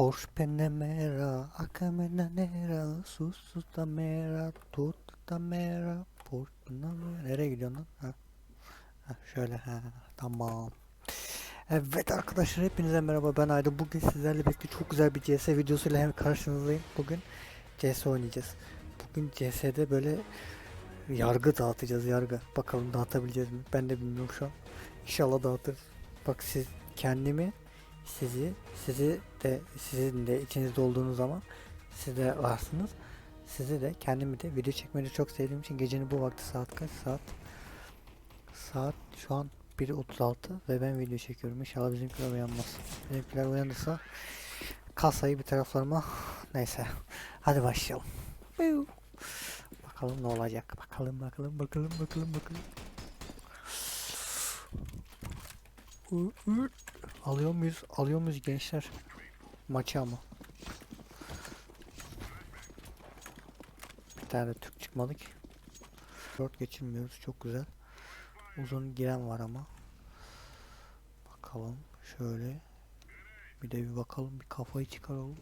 Porsche Panamera, Akamenanera, Sus Tamera, Tut Tamera, Porsche Panamera. Nereye gidiyorsun lan? Ha. ha şöyle ha tamam. Evet arkadaşlar hepinize merhaba ben Ayda. Bugün sizlerle birlikte çok güzel bir CS videosuyla hem karşınızdayım. Bugün CS oynayacağız. Bugün CS'de böyle yargı dağıtacağız yargı. Bakalım dağıtabileceğiz mi? Ben de bilmiyorum şu an. İnşallah dağıtırız. Bak siz kendimi sizi sizi de sizin de içinizde olduğunuz zaman siz de varsınız. Sizi de kendimi de video çekmeyi çok sevdiğim için gecenin bu vakti saat kaç saat? Saat şu an 1.36 ve ben video çekiyorum. İnşallah bizimkiler uyanmaz. Bizimkiler uyanırsa kasayı bir taraflarıma neyse. Hadi başlayalım. Bakalım ne olacak. Bakalım bakalım bakalım bakalım bakalım. Alıyor muyuz? Alıyor muyuz gençler? Maçı ama. Bir tane Türk çıkmadı ki. Dört geçilmiyoruz. Çok güzel. Uzun giren var ama. Bakalım. Şöyle. Bir de bir bakalım. Bir kafayı çıkaralım.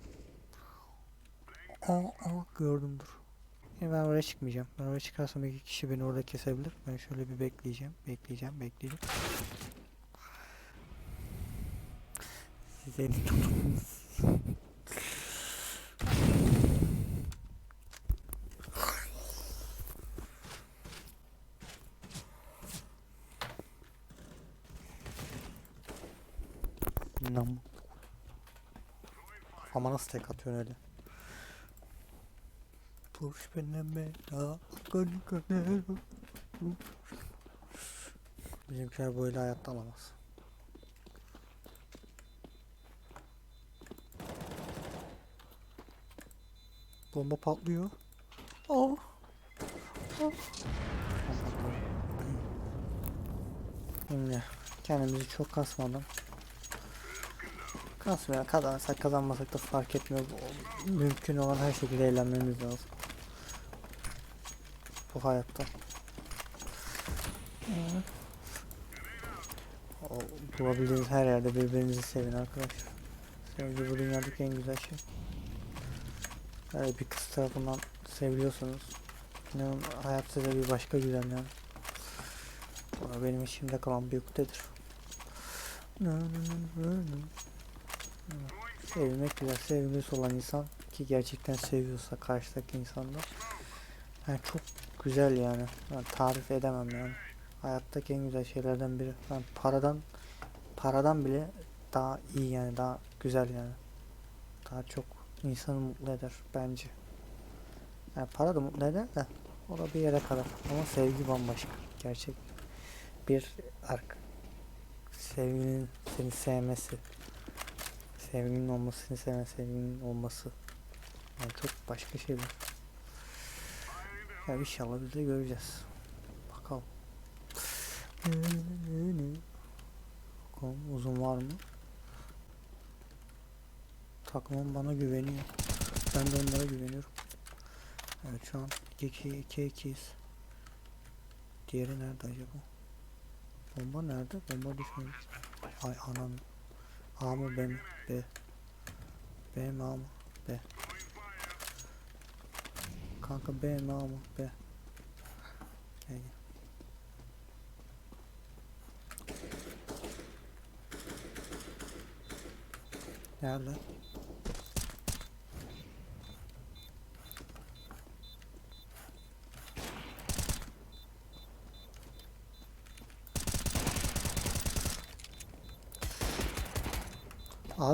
Aa, aa gördüm dur. Ya ben oraya çıkmayacağım. Ben oraya çıkarsam iki kişi beni orada kesebilir. Ben şöyle bir bekleyeceğim. Bekleyeceğim. Bekleyeceğim. Seni tutun. Nam. Ama nasıl tek atıyorsun öyle? Push benimle daha Bizimkiler böyle hayatta alamaz. Bomba patlıyor. Oh. Şimdi kendimizi çok kasmadan kasmaya kazanırsak kazanmasak da fark etmiyor. Mümkün olan her şekilde eğlenmemiz lazım. Bu hayatta. O, bulabildiğiniz her yerde birbirinizi sevin arkadaşlar. Sevgi bu dünyadaki en güzel şey. Eğer bir kız tarafından seviliyorsanız inanın hayat size bir başka güzel yani. Benim içimde kalan bir ukdedir. Sevmek güzel. Sevgilisi olan insan ki gerçekten seviyorsa karşıdaki insanda yani çok güzel yani. Ben tarif edemem yani. Hayattaki en güzel şeylerden biri. Yani paradan paradan bile daha iyi yani daha güzel yani. Daha çok insanı mutlu eder bence. Yani para da mutlu eder de o da bir yere kadar. Ama sevgi bambaşka. Gerçek bir ark. Sevginin seni sevmesi. Sevginin olması, seni sevme sevginin olması. Yani çok başka şeyler. Ya inşallah biz de göreceğiz. Bakalım. Bakalım uzun var mı? Takımım bana güveniyor. Ben de onlara güveniyorum. Evet şu an 2 2 2'yiz. Diğeri nerede acaba? Bomba nerede? Bomba düşmedi. Ay anam. A mı B mi? B. B mi A mı? B. Kanka B mi A mı? B. Gel. Nerede?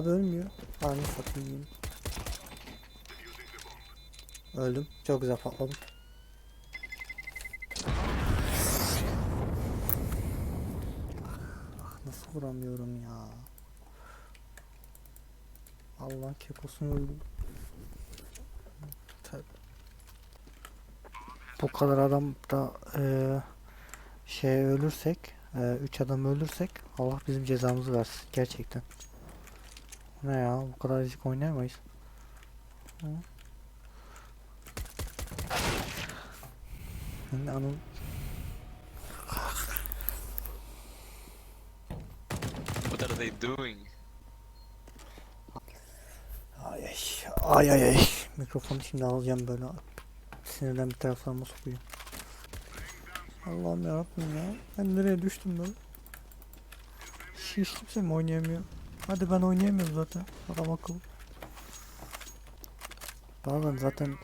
Abi ölmüyor. Aynı satayım. Öldüm. Çok güzel patladım. Ah, nasıl vuramıyorum ya. Allah kekosunu öldüm. Bu kadar adam da eee şey ölürsek, 3 adam ölürsek Allah bizim cezamızı versin gerçekten. Ne ya bu kadar risk oynayamayız. Hı? Anın What are they doing? Ay ay ay. Mikrofonu şimdi alacağım böyle. Sinirden bir taraflarıma sokuyor. Allah'ım yarabbim ya. Ben nereye düştüm böyle? Hiç kimse mi oynayamıyor? Hadi ben oynayamıyorum zaten. Adam akıllı. Ben zaten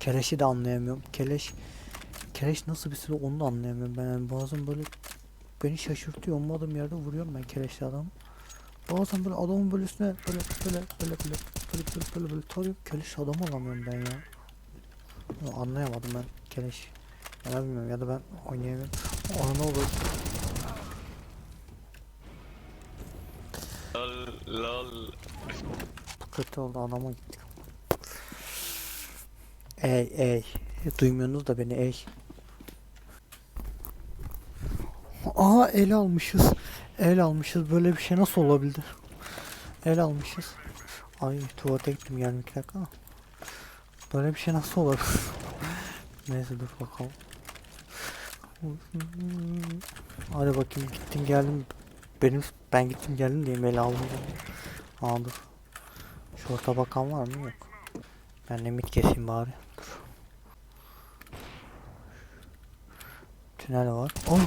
keleşi de anlayamıyorum. Keleş keleş nasıl bir silah onu da anlayamıyorum ben. Yani bazen böyle beni şaşırtıyor. Olmadığım yerde vuruyorum ben keleşli adamı. Bazen böyle adamın böyle üstüne böyle böyle böyle böyle böyle böyle böyle, böyle tarıyor. Keleş adamı alamıyorum ben ya. Anlayamadım ben keleş. Ya bilmiyorum ya da ben oynayamıyorum. Ona ne olur. Lol. Kötü oldu adama gittik. Ey ey. Duymuyorsunuz da beni ey. Aa el almışız. El almışız. Böyle bir şey nasıl olabildi? El almışız. Ay tuvalete gittim geldim iki dakika. Böyle bir şey nasıl olur? Neyse dur bakalım. Hadi bakayım gittim geldim. Benim ben gittim geldim diye el aldım. Dur. Şorta bakan var mı? Yok. Ben mid keseyim bari. Dur. Tünel var. Oy.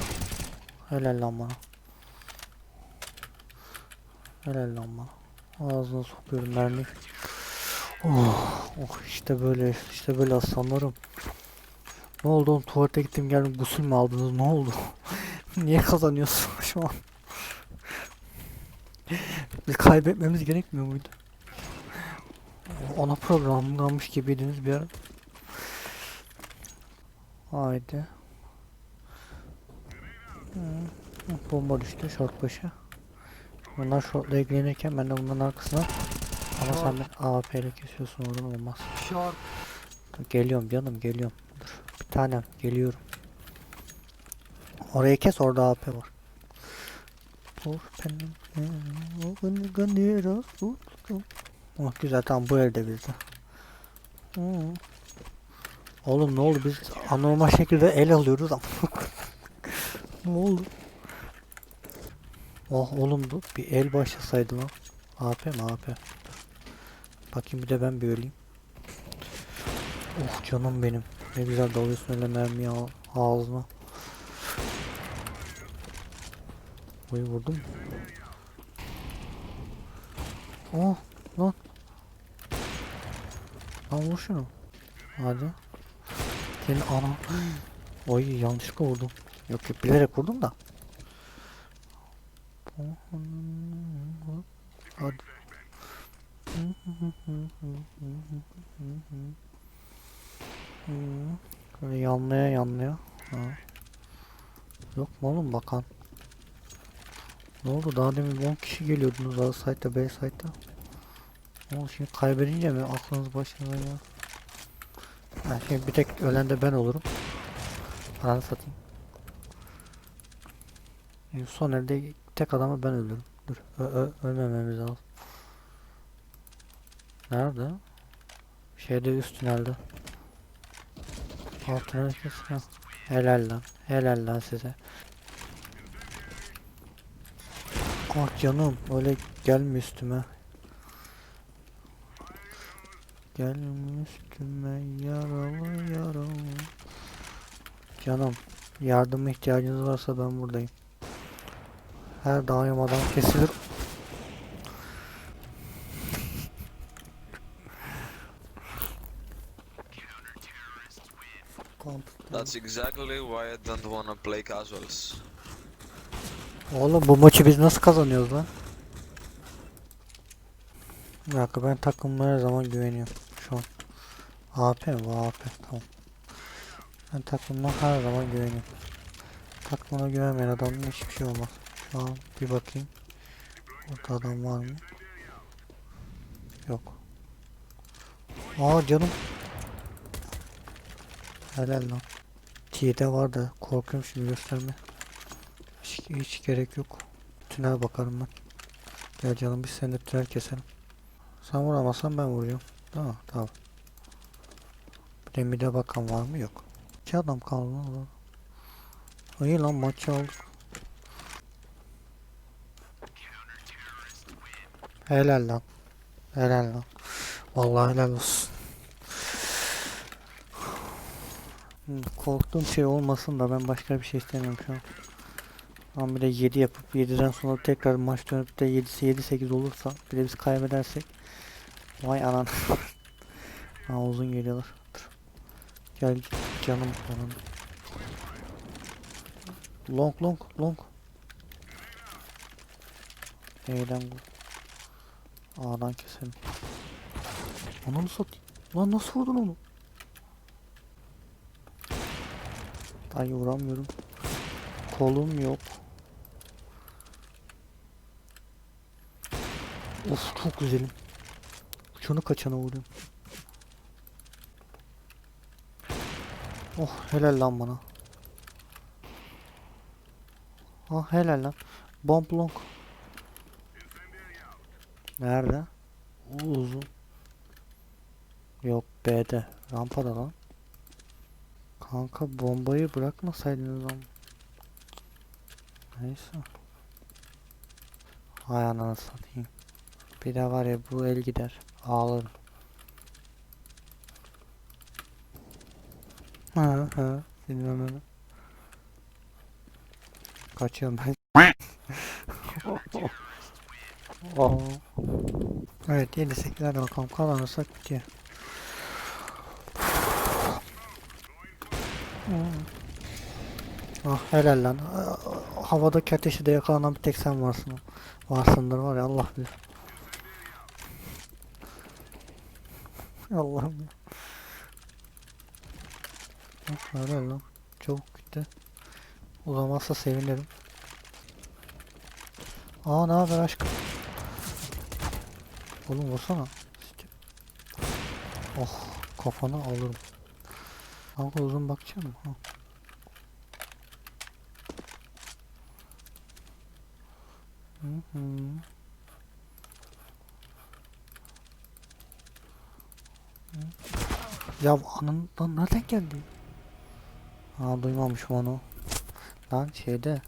Helal lan bana. Helal lan bana. Ağzına sokuyorum mermi. Oh, oh işte böyle işte böyle aslanlarım. Ne oldu oğlum tuvalete gittim geldim gusül mü aldınız ne oldu? Niye kazanıyorsun şu an? Biz kaybetmemiz gerekmiyor muydu? Ona programlanmış gibiydiniz bir ara. Haydi. Bomba düştü short başı. Bunlar shortla ilgilenirken ben de bunların arkasına ama sen beni AWP ile kesiyorsun oradan olmaz. Short. Geliyorum canım geliyorum. Dur bir tanem geliyorum. Orayı kes orada AP var. Of benim. Oh güzel tamam bu elde bizde. Hmm. Oğlum ne oldu biz anormal şekilde el alıyoruz ama. ne oldu? Oh oğlum bu bir el başlasaydı lan. AP mi AP? Bakayım bir de ben bir öleyim. Oh canım benim. Ne güzel dalıyorsun öyle mermiyi ağ- ağzına. Oy vurdum. Oh lan. Lan vur şunu. Hadi. Senin ana. Oy yanlışlıkla vurdum. Yok yok bilerek vurdum da. Hadi. Böyle yanlaya yanlaya. Ha. Yok mu oğlum bakan? Ne oldu? Daha demin 10 kişi geliyordunuz A site'da B site'da. Oğlum şimdi kaybedince mi aklınız başınıza ya? Ha, şimdi bir tek ölen de ben olurum. Ananı satayım. En son elde tek adamı ben öldürürüm. Dur, ö ö ölmememiz lazım. Nerede? Şeyde üst tünelde. Alt tünel kesin. Helal lan. Helal lan size. Ah canım öyle gelme üstüme. Gelme üstüme yaralı yaralı. Canım yardıma ihtiyacınız varsa ben buradayım. Her daim adam kesilir. That's exactly why I don't wanna play casuals. Oğlum bu maçı biz nasıl kazanıyoruz lan? Bir dakika ben takımlara zaman güveniyorum şu an. AP mi? AP tamam. Ben takımıma her zaman güveniyorum. Takımına güvenmeyen adamın hiçbir şey olmaz. Şu an bir bakayım. Orada adam var mı? Yok. Aa canım. Helal lan. T'de var da korkuyorum şimdi gösterme. Hiç, hiç gerek yok. Tünel bakarım ben. Gel canım biz seninle tünel keselim. Sen vuramazsan ben vuracağım. Tamam tamam. Demide bakan var mı? Yok. İki adam kaldı lan. İyi lan maçı aldık. Helal lan. Helal lan. Vallahi helal olsun. Hmm, Korktuğum şey olmasın da ben başka bir şey istemiyorum şu an. De 7 yapıp 7'den sonra tekrar maç dönüp de 7'si 7-8 olursa bir de biz kaybedersek Vay anan. ha uzun geliyorlar. Gel canım canım. Long long long. Neyden bu? A'dan keselim. Ananı satayım. Lan nasıl vurdun onu? Ay vuramıyorum. Kolum yok. Of çok güzelim. Şunu kaçana vuruyorum. Oh helal lan bana. Ah helal lan. Bomb long. Nerede? Uzun. Yok B'de. Rampada lan. Kanka bombayı bırakmasaydınız ama. Neyse. Hay ananı satayım. Bir de var ya bu el gider. Ağlarım. Ha ha. Senin ananı. Kaçıyorum ben. Oo. Evet 7 8 hadi bakalım kazanırsak bitiyor. Ah helal lan. Havadaki ateşi de yakalanan bir tek sen varsın. Varsındır var ya Allah bilir. Allah'ım ya. Helal lan. Çabuk gitti. Uzamazsa sevinirim. Aa ne haber aşkım? Oğlum vursana. Oh kafana alırım. Kanka uzun bakacağım. Ha. Hı hı. Ya anın lan nereden geldi? Ha duymamışım onu. Lan şeyde.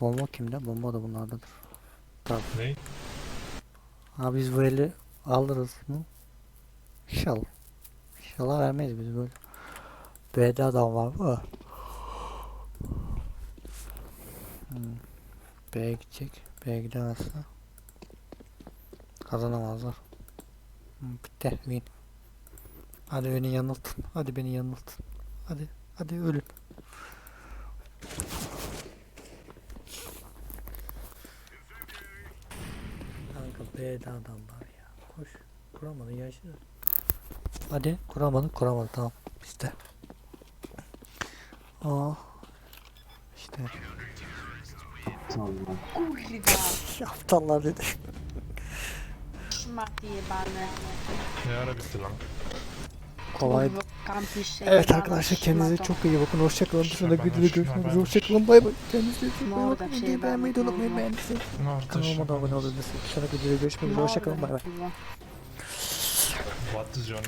Bomba kimde? Bomba da bunlardadır. Tabii. Ne? Ha biz bu eli alırız mı? İnşallah. İnşallah vermeyiz biz böyle. B'de adam var mı? Hmm. B'ye gidecek. B'ye gidemezse kazanamazlar. Win. Hadi beni yanıltın. Hadi beni yanıltın. Hadi. Hadi ölün. Kanka B'de adam var ya. Koş. Kuramadı yaşlı. Hadi kuramadı kuramadı tamam. İşte. Aa. İşte. Kurwa, Aptallar dedi. Ne ara bitti lan? Kolay. Evet arkadaşlar kendinize çok iyi bakın. Hoşçakalın. Dışarıda Şaban, videoda görüşmek üzere. Hoşçakalın. Bay bay. Kendinize çok iyi bakın. Videoyu beğenmeyi de unutmayın. Beğendiyseniz kanalıma da abone olabilirsiniz. Dışarıda videoda görüşmek üzere. Hoşçakalın. Bay bay. What is your